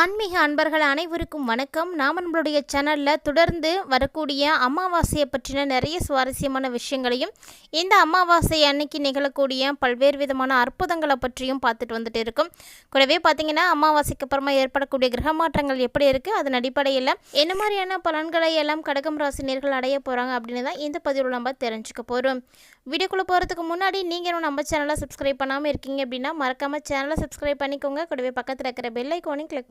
ஆன்மீக அன்பர்கள் அனைவருக்கும் வணக்கம். நாம் நம்மளுடைய சேனலில் தொடர்ந்து வரக்கூடிய அமாவாசையை பற்றின நிறைய சுவாரஸ்யமான விஷயங்களையும் இந்த அமாவாசை அன்னைக்கு நிகழக்கூடிய பல்வேறு விதமான அற்புதங்களை பற்றியும் பார்த்துட்டு வந்துட்டு இருக்கோம். கூடவே பார்த்தீங்கன்னா அமாவாசைக்கு அப்புறமா ஏற்படக்கூடிய கிரக மாற்றங்கள் எப்படி இருக்குது அதன் அடிப்படையில் என்ன மாதிரியான பலன்களை எல்லாம் கடகம் ராசினியர்கள் அடைய போகிறாங்க அப்படின்னு தான் இந்த பதிவில் நம்ம தெரிஞ்சுக்க போகிறோம் வீடியோக்குள்ளே போகிறதுக்கு முன்னாடி நீங்கள் நம்ம சேனலை சப்ஸ்கிரைப் பண்ணாமல் இருக்கீங்க அப்படின்னா மறக்காமல் சேனலை சப்ஸ்கிரைப் பண்ணிக்கோங்க. கூடவே பக்கத்தில் இருக்கிற பெல் ஐக்கானையும் கிளிக்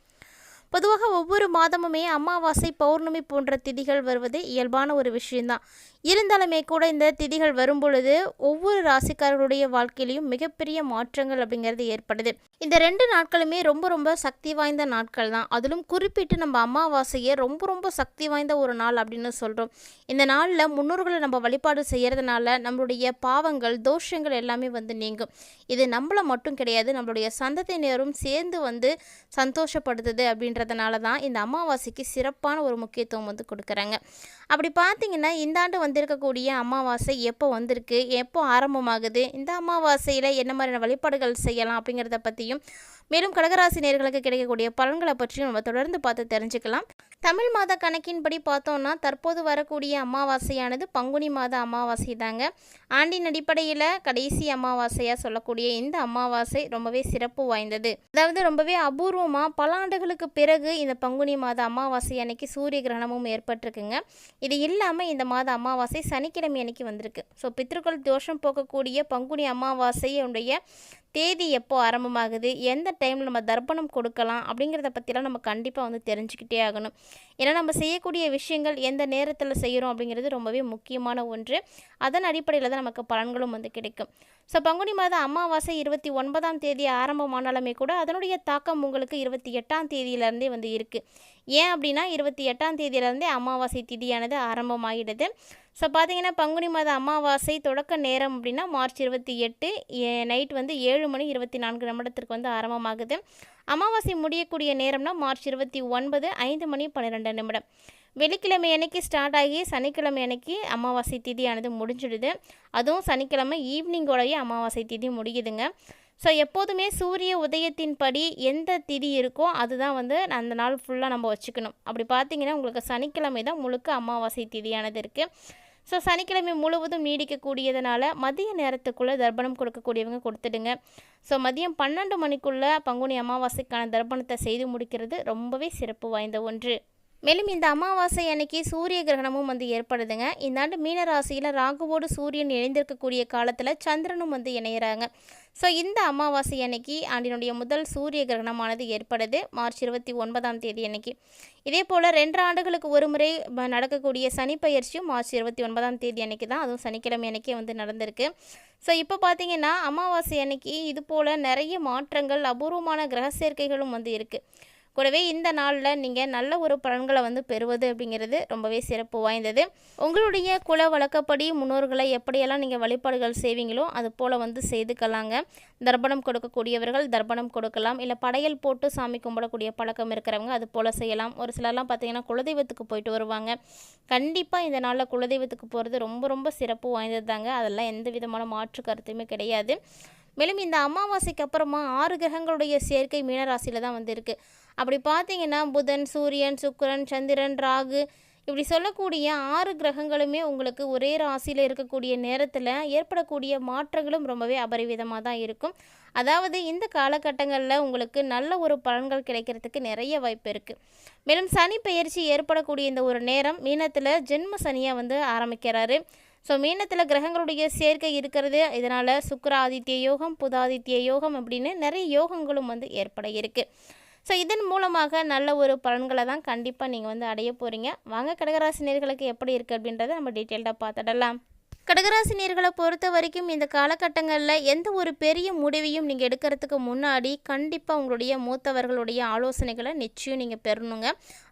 பொதுவாக ஒவ்வொரு மாதமுமே அமாவாசை பௌர்ணமி போன்ற திதிகள் வருவது இயல்பான ஒரு விஷயம்தான். இருந்தாலுமே கூட இந்த திதிகள் வரும் பொழுது ஒவ்வொரு ராசிக்காரர்களுடைய வாழ்க்கையிலையும் மிகப்பெரிய மாற்றங்கள் அப்படிங்கிறது ஏற்படுது. இந்த ரெண்டு நாட்களுமே ரொம்ப ரொம்ப சக்தி வாய்ந்த நாட்கள் தான். அதிலும் குறிப்பிட்டு நம்ம அமாவாசையை ரொம்ப ரொம்ப சக்தி வாய்ந்த ஒரு நாள் அப்படின்னு சொல்கிறோம் இந்த நாளில் முன்னோர்களை நம்ம வழிபாடு செய்கிறதுனால நம்மளுடைய பாவங்கள் தோஷங்கள் எல்லாமே வந்து நீங்கும். இது நம்மளை மட்டும் கிடையாது நம்மளுடைய சந்ததியினரும் சேர்ந்து வந்து சந்தோஷப்படுத்துது அப்படின்றதுனால தான் இந்த அமாவாசைக்கு சிறப்பான ஒரு முக்கியத்துவம் வந்து கொடுக்குறாங்க. அப்படி பார்த்தீங்கன்னா இந்த ஆண்டு வந்திருக்கக்கூடிய அமாவாசை எப்போ வந்திருக்கு? எப்போ ஆரம்பமாகுது? இந்த அமாவாசையில் என்ன மாதிரியான வழிபாடுகள் செய்யலாம் அப்படிங்கிறத பற்றியும் மேலும் கடகராசி நேர்களுக்கு கிடைக்கக்கூடிய பலன்களை பற்றியும் நம்ம தொடர்ந்து பார்த்து தெரிஞ்சுக்கலாம். தமிழ் மாத கணக்கின்படி பார்த்தோம்னா தற்போது வரக்கூடிய அமாவாசையானது பங்குனி மாத அமாவாசை தாங்க. ஆண்டின் அடிப்படையில் கடைசி அமாவாசையாக சொல்லக்கூடிய இந்த அமாவாசை ரொம்பவே சிறப்பு வாய்ந்தது. அதாவது ரொம்பவே அபூர்வமாக பல ஆண்டுகளுக்கு பிறகு இந்த பங்குனி மாத அமாவாசை அன்னைக்கு சூரிய கிரகணமும் ஏற்பட்டிருக்குங்க. இது இல்லாமல் இந்த மாத அமாவாசை சனிக்கிழமை அன்னைக்கு வந்திருக்கு. ஸோ பித்ருக்கள் தோஷம் போக்கக்கூடிய பங்குனி அமாவாசையுடைய தேதி எப்போ ஆரம்பமாகுது எந்த டைமில் நம்ம தர்ப்பணம் கொடுக்கலாம் அப்படிங்கிறத பற்றிலாம் நம்ம கண்டிப்பாக வந்து தெரிஞ்சுக்கிட்டே ஆகணும். ஏன்னா நம்ம செய்யக்கூடிய விஷயங்கள் எந்த நேரத்தில் செய்கிறோம் அப்படிங்கிறது ரொம்பவே முக்கியமான ஒன்று. அதன் அடிப்படையில் தான் நமக்கு பலன்களும் வந்து கிடைக்கும். ஸோ பங்குனி மாதம் அமாவாசை இருபத்தி ஒன்பதாம் தேதி ஆரம்பமானாலுமே கூட அதனுடைய தாக்கம் உங்களுக்கு இருபத்தி எட்டாம் தேதியிலேருந்தே வந்து இருக்குது ஏன் அப்படின்னா இருபத்தி எட்டாம் தேதியிலேருந்தே அமாவாசை திதியானது ஆரம்பமாகிடுது ஸோ பார்த்தீங்கன்னா பங்குனி மாத அமாவாசை தொடக்க நேரம் அப்படின்னா மார்ச் இருபத்தி எட்டு நைட் வந்து ஏழு மணி இருபத்தி நான்கு நிமிடத்திற்கு வந்து ஆரம்பமாகுது. அமாவாசை முடியக்கூடிய நேரம்னா மார்ச் இருபத்தி ஒன்பது ஐந்து மணி பன்னிரெண்டு நிமிடம். வெள்ளிக்கிழமை அன்னைக்கு ஸ்டார்ட் ஆகி சனிக்கிழமை அன்னைக்கு அமாவாசை திதியானது முடிஞ்சிடுது. அதுவும் சனிக்கிழமை ஈவினிங்கோடய அமாவாசை திதி முடியுதுங்க. ஸோ எப்போதுமே சூரிய உதயத்தின் படி எந்த திதி இருக்கோ அதுதான் வந்து அந்த நாள் ஃபுல்லாக நம்ம வச்சுக்கணும். அப்படி பார்த்தீங்கன்னா உங்களுக்கு சனிக்கிழமை தான் முழுக்க அமாவாசை திதியானது இருக்குது ஸோ சனிக்கிழமை முழுவதும் நீடிக்கக்கூடியதுனால மதிய நேரத்துக்குள்ளே தர்ப்பணம் கொடுக்கக்கூடியவங்க கொடுத்துடுங்க. ஸோ மதியம் பன்னெண்டு மணிக்குள்ளே பங்குனி அமாவாசைக்கான தர்ப்பணத்தை செய்து முடிக்கிறது ரொம்பவே சிறப்பு வாய்ந்த ஒன்று. மேலும் இந்த அமாவாசை அன்னைக்கு சூரிய கிரகணமும் வந்து ஏற்படுதுங்க. இந்த ஆண்டு மீன ராசியில் ராகுவோடு சூரியன் இணைந்திருக்கக்கூடிய காலத்தில் சந்திரனும் வந்து இணையிறாங்க. ஸோ இந்த அமாவாசை அன்னைக்கு ஆண்டினுடைய முதல் சூரிய கிரகணமானது ஏற்படுது. மார்ச் இருபத்தி ஒன்பதாம் தேதி அன்னைக்கு. இதே போல் ரெண்டு ஆண்டுகளுக்கு ஒரு முறை நடக்கக்கூடிய சனி பயிற்சியும் மார்ச் இருபத்தி ஒன்பதாம் தேதி அன்னைக்கு தான். அதுவும் சனிக்கிழமை அன்னைக்கே வந்து நடந்திருக்கு. ஸோ இப்போ பார்த்தீங்கன்னா அமாவாசை அன்னைக்கு இது போல் நிறைய மாற்றங்கள் அபூர்வமான கிரக சேர்க்கைகளும் வந்து இருக்குது கூடவே இந்த நாளில் நீங்கள் நல்ல ஒரு பலன்களை வந்து பெறுவது அப்படிங்கிறது ரொம்பவே சிறப்பு வாய்ந்தது. உங்களுடைய குல வழக்கப்படி முன்னோர்களை எப்படியெல்லாம் நீங்கள் வழிபாடுகள் செய்வீங்களோ அது போல் வந்து செய்துக்கலாங்க தர்ப்பணம் கொடுக்கக்கூடியவர்கள் தர்ப்பணம் கொடுக்கலாம். இல்லை படையல் போட்டு சாமி கும்பிடக்கூடிய பழக்கம் இருக்கிறவங்க அது போல் செய்யலாம். ஒரு சிலர்லாம் பார்த்தீங்கன்னா குலதெய்வத்துக்கு போயிட்டு வருவாங்க. கண்டிப்பாக இந்த நாளில் குலதெய்வத்துக்கு போகிறது ரொம்ப ரொம்ப சிறப்பு வாய்ந்தது தாங்க அதெல்லாம் எந்த விதமான மாற்று கருத்துமே கிடையாது. மேலும் இந்த அமாவாசைக்கு அப்புறமா ஆறு கிரகங்களுடைய சேர்க்கை மீனராசியில் தான் வந்திருக்கு. அப்படி பார்த்தீங்கன்னா புதன் சூரியன் சுக்கரன் சந்திரன் ராகு இப்படி சொல்லக்கூடிய ஆறு கிரகங்களுமே உங்களுக்கு ஒரே ராசியில் இருக்கக்கூடிய நேரத்தில் ஏற்படக்கூடிய மாற்றங்களும் ரொம்பவே அபரிவிதமாக தான் இருக்கும். அதாவது இந்த காலகட்டங்களில் உங்களுக்கு நல்ல ஒரு பலன்கள் கிடைக்கிறதுக்கு நிறைய வாய்ப்பு இருக்குது மேலும் சனி பெயர்ச்சி ஏற்படக்கூடிய இந்த ஒரு நேரம் மீனத்தில் ஜென்ம சனியாக வந்து ஆரம்பிக்கிறாரு. ஸோ மீனத்தில் கிரகங்களுடைய சேர்க்கை இருக்கிறது. இதனால் சுக்கராதித்ய யோகம் புதாதித்ய யோகம் அப்படின்னு நிறைய யோகங்களும் வந்து ஏற்பட இருக்குது ஸோ இதன் மூலமாக நல்ல ஒரு பலன்களை தான் கண்டிப்பாக நீங்கள் வந்து அடைய போகிறீங்க வாங்க கடகராசி நேர்களுக்கு எப்படி இருக்குது அப்படின்றத நம்ம டீட்டெயில்டாக பார்த்துடலாம். கடகராசி நேர்களை பொறுத்த வரைக்கும் இந்த காலகட்டங்களில் எந்த ஒரு பெரிய முடிவையும் நீங்கள் எடுக்கிறதுக்கு முன்னாடி கண்டிப்பாக உங்களுடைய மூத்தவர்களுடைய ஆலோசனைகளை நிச்சயம் நீங்கள் பெறணுங்க.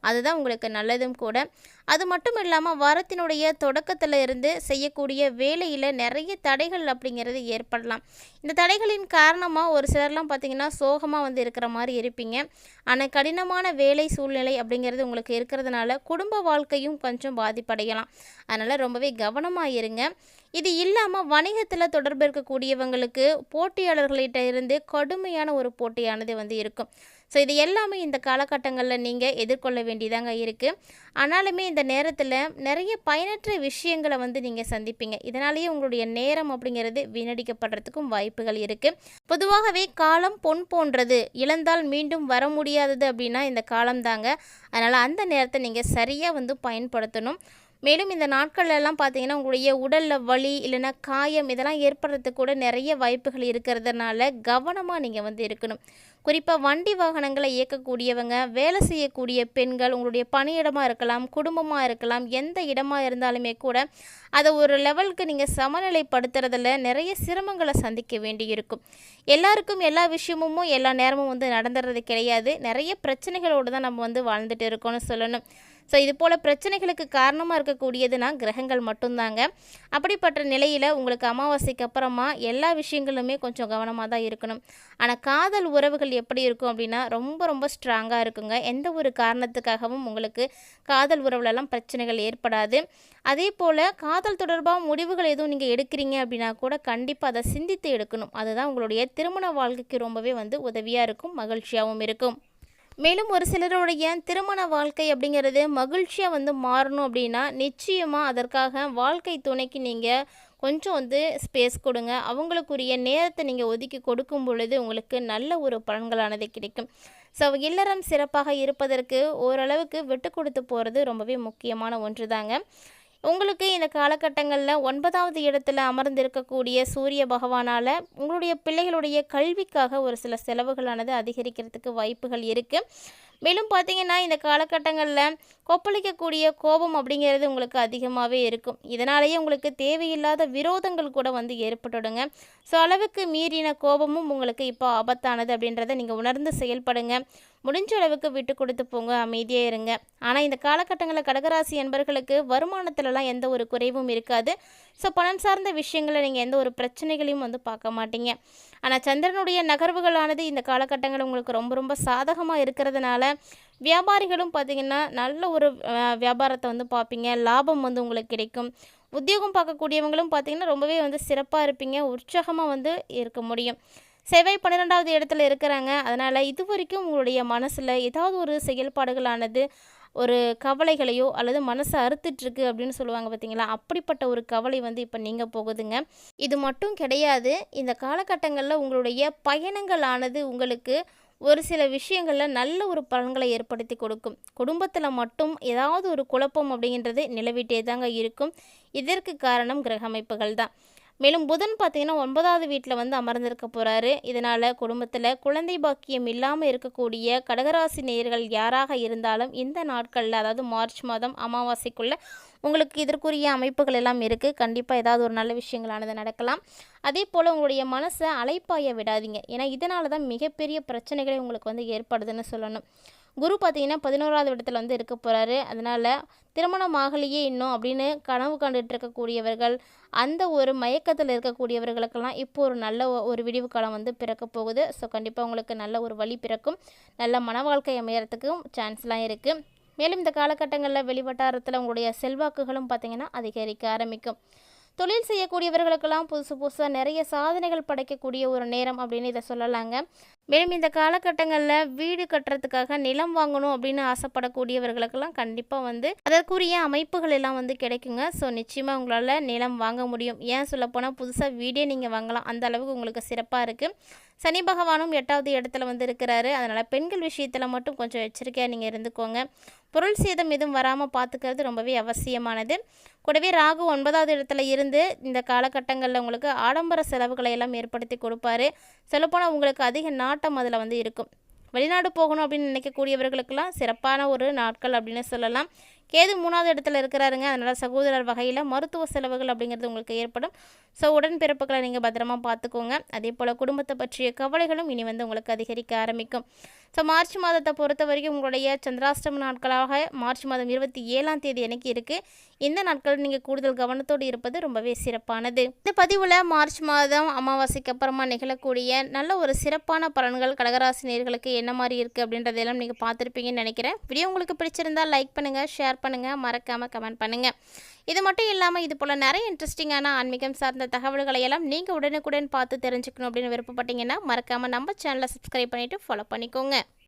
அதுதான் உங்களுக்கு நல்லதும் கூட. அது மட்டும் இல்லாமல் வாரத்தினுடைய தொடக்கத்தில் இருந்து செய்யக்கூடிய வேலையில் நிறைய தடைகள் அப்படிங்கிறது ஏற்படலாம். இந்த தடைகளின் காரணமாக ஒரு சிலர்லாம் பார்த்திங்கன்னா சோகமாக வந்து இருக்கிற மாதிரி இருப்பீங்க. ஆனால் கடினமான வேலை சூழ்நிலை அப்படிங்கிறது உங்களுக்கு இருக்கிறதுனால குடும்ப வாழ்க்கையும் கொஞ்சம் பாதிப்படையலாம். அதனால் ரொம்பவே கவனமாக இருங்க. இது இல்லாமல் வணிகத்தில் தொடர்பு இருக்கக்கூடியவங்களுக்கு போட்டியாளர்களிட்ட இருந்து கடுமையான ஒரு போட்டியானது வந்து இருக்கும். ஸோ இது எல்லாமே இந்த காலகட்டங்களில் நீங்கள் எதிர்கொள்ள வேண்டியதாங்க இருக்குது ஆனாலுமே இந்த நேரத்தில் நிறைய பயனற்ற விஷயங்களை வந்து நீங்கள் சந்திப்பீங்க. இதனாலேயே உங்களுடைய நேரம் அப்படிங்கிறது வீணடிக்கப்படுறதுக்கும் வாய்ப்புகள் இருக்குது பொதுவாகவே காலம் பொன் போன்றது. இழந்தால் மீண்டும் வர முடியாதது அப்படின்னா இந்த காலம் தாங்க அதனால் அந்த நேரத்தை நீங்கள் சரியாக வந்து பயன்படுத்தணும். மேலும் இந்த நாட்கள்லெல்லாம் பார்த்தீங்கன்னா உங்களுடைய உடலில் வலி இல்லைன்னா காயம் இதெல்லாம் ஏற்படுறதுக்கு கூட நிறைய வாய்ப்புகள் இருக்கிறதுனால கவனமாக நீங்கள் வந்து இருக்கணும். குறிப்பாக வண்டி வாகனங்களை இயக்கக்கூடியவங்க வேலை செய்யக்கூடிய பெண்கள் உங்களுடைய பணியிடமாக இருக்கலாம் குடும்பமாக இருக்கலாம் எந்த இடமாக இருந்தாலுமே கூட அதை ஒரு லெவலுக்கு நீங்கள் சமநிலைப்படுத்துறதுல நிறைய சிரமங்களை சந்திக்க வேண்டியிருக்கும். எல்லாருக்கும் எல்லா விஷயமும் எல்லா நேரமும் வந்து நடந்துடுறது கிடையாது. நிறைய பிரச்சனைகளோடு தான் நம்ம வந்து வாழ்ந்துட்டு இருக்கோம்னு சொல்லணும். ஸோ இது போல் பிரச்சனைகளுக்கு காரணமாக இருக்கக்கூடியதுனா கிரகங்கள் மட்டும்தாங்க. அப்படிப்பட்ட நிலையில் உங்களுக்கு அமாவாசைக்கு அப்புறமா எல்லா விஷயங்களுமே கொஞ்சம் கவனமாக தான் இருக்கணும். ஆனால் காதல் உறவுகள் எப்படி இருக்கும் அப்படின்னா ரொம்ப ரொம்ப ஸ்ட்ராங்காக இருக்குங்க. எந்த ஒரு காரணத்துக்காகவும் உங்களுக்கு காதல் உறவுலலாம் பிரச்சனைகள் ஏற்படாது. அதே போல் காதல் தொடர்பாக முடிவுகள் எதுவும் நீங்கள் எடுக்கிறீங்க அப்படின்னா கூட கண்டிப்பாக அதை சிந்தித்து எடுக்கணும். அதுதான் உங்களுடைய திருமண வாழ்க்கைக்கு ரொம்பவே வந்து உதவியாக இருக்கும் மகிழ்ச்சியாகவும் இருக்கும். மேலும் ஒரு சிலருடைய திருமண வாழ்க்கை அப்படிங்கிறது மகிழ்ச்சியாக வந்து மாறணும் அப்படின்னா நிச்சயமாக அதற்காக வாழ்க்கை துணைக்கு நீங்கள் கொஞ்சம் வந்து ஸ்பேஸ் கொடுங்க. அவங்களுக்குரிய நேரத்தை நீங்கள் ஒதுக்கி கொடுக்கும் பொழுது உங்களுக்கு நல்ல ஒரு பலன்களானது கிடைக்கும். ஸோ இல்லறம் சிறப்பாக இருப்பதற்கு ஓரளவுக்கு விட்டு கொடுத்து போகிறது ரொம்பவே முக்கியமான ஒன்று தாங்க உங்களுக்கு இந்த காலகட்டங்களில் ஒன்பதாவது இடத்துல அமர்ந்திருக்கக்கூடிய சூரிய பகவானால் உங்களுடைய பிள்ளைகளுடைய கல்விக்காக ஒரு சில செலவுகளானது அதிகரிக்கிறதுக்கு வாய்ப்புகள் இருக்குது மேலும் பார்த்தீங்கன்னா இந்த காலகட்டங்களில் கொப்பளிக்கக்கூடிய கோபம் அப்படிங்கிறது உங்களுக்கு அதிகமாகவே இருக்கும். இதனாலேயே உங்களுக்கு தேவையில்லாத விரோதங்கள் கூட வந்து ஏற்பட்டுடுங்க. ஸோ அளவுக்கு மீறின கோபமும் உங்களுக்கு இப்போ ஆபத்தானது அப்படின்றத நீங்கள் உணர்ந்து செயல்படுங்க. முடிஞ்ச அளவுக்கு விட்டு கொடுத்து போங்க அமைதியாக இருங்க. ஆனால் இந்த காலகட்டங்களில் கடகராசி என்பர்களுக்கு வருமானத்துலலாம் எந்த ஒரு குறைவும் இருக்காது. ஸோ பணம் சார்ந்த விஷயங்களில் நீங்கள் எந்த ஒரு பிரச்சனைகளையும் வந்து பார்க்க மாட்டீங்க. ஆனால் சந்திரனுடைய நகர்வுகளானது இந்த காலகட்டங்கள் உங்களுக்கு ரொம்ப ரொம்ப சாதகமாக இருக்கிறதுனால வியாபாரிகளும் பார்த்திங்கன்னா நல்ல ஒரு வியாபாரத்தை வந்து பார்ப்பீங்க. லாபம் வந்து உங்களுக்கு கிடைக்கும். உத்தியோகம் பார்க்கக்கூடியவங்களும் பார்த்திங்கன்னா ரொம்பவே வந்து சிறப்பாக இருப்பீங்க. உற்சாகமாக வந்து இருக்க முடியும். செவ்வாய் பன்னிரெண்டாவது இடத்துல இருக்கிறாங்க. அதனால் இது வரைக்கும் உங்களுடைய மனசில் ஏதாவது ஒரு செயல்பாடுகளானது ஒரு கவலைகளையோ அல்லது மனசை அறுத்துட்ருக்கு அப்படின்னு சொல்லுவாங்க பார்த்தீங்களா? அப்படிப்பட்ட ஒரு கவலை வந்து இப்போ நீங்கள் போகுதுங்க. இது மட்டும் கிடையாது. இந்த காலகட்டங்களில் உங்களுடைய பயணங்களானது உங்களுக்கு ஒரு சில விஷயங்களில் நல்ல ஒரு பலன்களை ஏற்படுத்தி கொடுக்கும். குடும்பத்தில் மட்டும் ஏதாவது ஒரு குழப்பம் அப்படிங்கிறது நிலவிட்டே தாங்க இருக்கும். இதற்கு காரணம் கிரக அமைப்புகள் தான். மேலும் புதன் பார்த்திங்கன்னா ஒன்பதாவது வீட்டில் வந்து அமர்ந்திருக்க போகிறாரு இதனால் குடும்பத்தில் குழந்தை பாக்கியம் இல்லாமல் இருக்கக்கூடிய கடகராசி நேயர்கள் யாராக இருந்தாலும் இந்த நாட்களில் அதாவது மார்ச் மாதம் அமாவாசைக்குள்ளே உங்களுக்கு இதற்குரிய அமைப்புகள் எல்லாம் இருக்குது கண்டிப்பாக ஏதாவது ஒரு நல்ல விஷயங்களானது நடக்கலாம். அதே போல் உங்களுடைய மனசை அலைப்பாய விடாதீங்க. ஏன்னா இதனால தான் மிகப்பெரிய பிரச்சனைகளே உங்களுக்கு வந்து ஏற்படுதுன்னு சொல்லணும். குரு பார்த்தீங்கன்னா பதினோராவது இடத்துல வந்து இருக்க போகிறாரு அதனால் திருமணம் ஆகலையே இன்னும் அப்படின்னு கனவு கண்டுட்டு இருக்கக்கூடியவர்கள் அந்த ஒரு மயக்கத்தில் இருக்கக்கூடியவர்களுக்கெல்லாம் இப்போ ஒரு நல்ல ஒரு விடிவு காலம் வந்து பிறக்க போகுது. ஸோ கண்டிப்பாக உங்களுக்கு நல்ல ஒரு வழி பிறக்கும். நல்ல மன வாழ்க்கை அமையறதுக்கும் சான்ஸ்லாம் இருக்குது மேலும் இந்த காலகட்டங்களில் வெளிவட்டாரத்தில் உங்களுடைய செல்வாக்குகளும் பார்த்திங்கன்னா அதிகரிக்க ஆரம்பிக்கும். தொழில் செய்யக்கூடியவர்களுக்கெல்லாம் புதுசு புதுசாக நிறைய சாதனைகள் படைக்கக்கூடிய ஒரு நேரம் அப்படின்னு இதை சொல்லலாங்க. மேலும் இந்த காலகட்டங்களில் வீடு கட்டுறதுக்காக நிலம் வாங்கணும் அப்படின்னு ஆசைப்படக்கூடியவர்களுக்கெல்லாம் கண்டிப்பாக வந்து அதற்குரிய அமைப்புகள் எல்லாம் வந்து கிடைக்குங்க. ஸோ நிச்சயமாக உங்களால் நிலம் வாங்க முடியும். ஏன் சொல்லப்போனால் புதுசாக வீடே நீங்கள் வாங்கலாம். அந்த அளவுக்கு உங்களுக்கு சிறப்பாக இருக்குது சனி பகவானும் எட்டாவது இடத்துல வந்து இருக்கிறாரு. அதனால் பெண்கள் விஷயத்தில் மட்டும் கொஞ்சம் எச்சரிக்கையாக நீங்கள் இருந்துக்கோங்க. பொருள் சேதம் எதுவும் வராமல் பார்த்துக்கிறது ரொம்பவே அவசியமானது. கூடவே ராகு ஒன்பதாவது இடத்துல இருந்து இந்த காலகட்டங்களில் உங்களுக்கு ஆடம்பர செலவுகளை எல்லாம் ஏற்படுத்தி கொடுப்பாரு. சொல்லப்போனால் உங்களுக்கு அதிக நாட்டம் அதில் வந்து இருக்கும். வெளிநாடு போகணும் அப்படின்னு நினைக்கக்கூடியவர்களுக்கெல்லாம் சிறப்பான ஒரு நாட்கள் அப்படின்னு சொல்லலாம். கேது மூணாவது இடத்துல இருக்கிறாருங்க. அதனால் சகோதரர் வகையில் மருத்துவ செலவுகள் அப்படிங்கிறது உங்களுக்கு ஏற்படும். ஸோ உடன்பிறப்புகளை நீங்கள் பத்திரமா பார்த்துக்கோங்க. அதே போல் குடும்பத்தை பற்றிய கவலைகளும் இனி வந்து உங்களுக்கு அதிகரிக்க ஆரம்பிக்கும். ஸோ மார்ச் மாதத்தை பொறுத்த வரைக்கும் உங்களுடைய சந்திராஷ்டம நாட்களாக மார்ச் மாதம் இருபத்தி ஏழாம் தேதி எனக்கு இருக்குது இந்த நாட்கள் நீங்கள் கூடுதல் கவனத்தோடு இருப்பது ரொம்பவே சிறப்பானது. இந்த பதிவில் மார்ச் மாதம் அமாவாசைக்கு அப்புறமா நிகழக்கூடிய நல்ல ஒரு சிறப்பான பலன்கள் கடகராசி நேர்களுக்கு என்ன மாதிரி இருக்குது அப்படின்றதெல்லாம் நீங்கள் பார்த்துருப்பீங்கன்னு நினைக்கிறேன். வீடியோ உங்களுக்கு பிடிச்சிருந்தால் லைக் பண்ணுங்கள் ஷேர் ஷேர் பண்ணுங்கள் மறக்காமல் கமெண்ட் பண்ணுங்கள் இது மட்டும் இல்லாமல் இது போல் நிறைய இன்ட்ரெஸ்டிங்கான ஆன்மீகம் சார்ந்த தகவல்களை எல்லாம் நீங்கள் உடனுக்குடன் பார்த்து தெரிஞ்சுக்கணும் அப்படின்னு விருப்பப்பட்டீங்கன்னா மறக்காமல் நம்ம சேனலை சப்ஸ்கிரைப் பண்ணிவிட்டு ஃபாலோ பண்ணிக்கோங்க.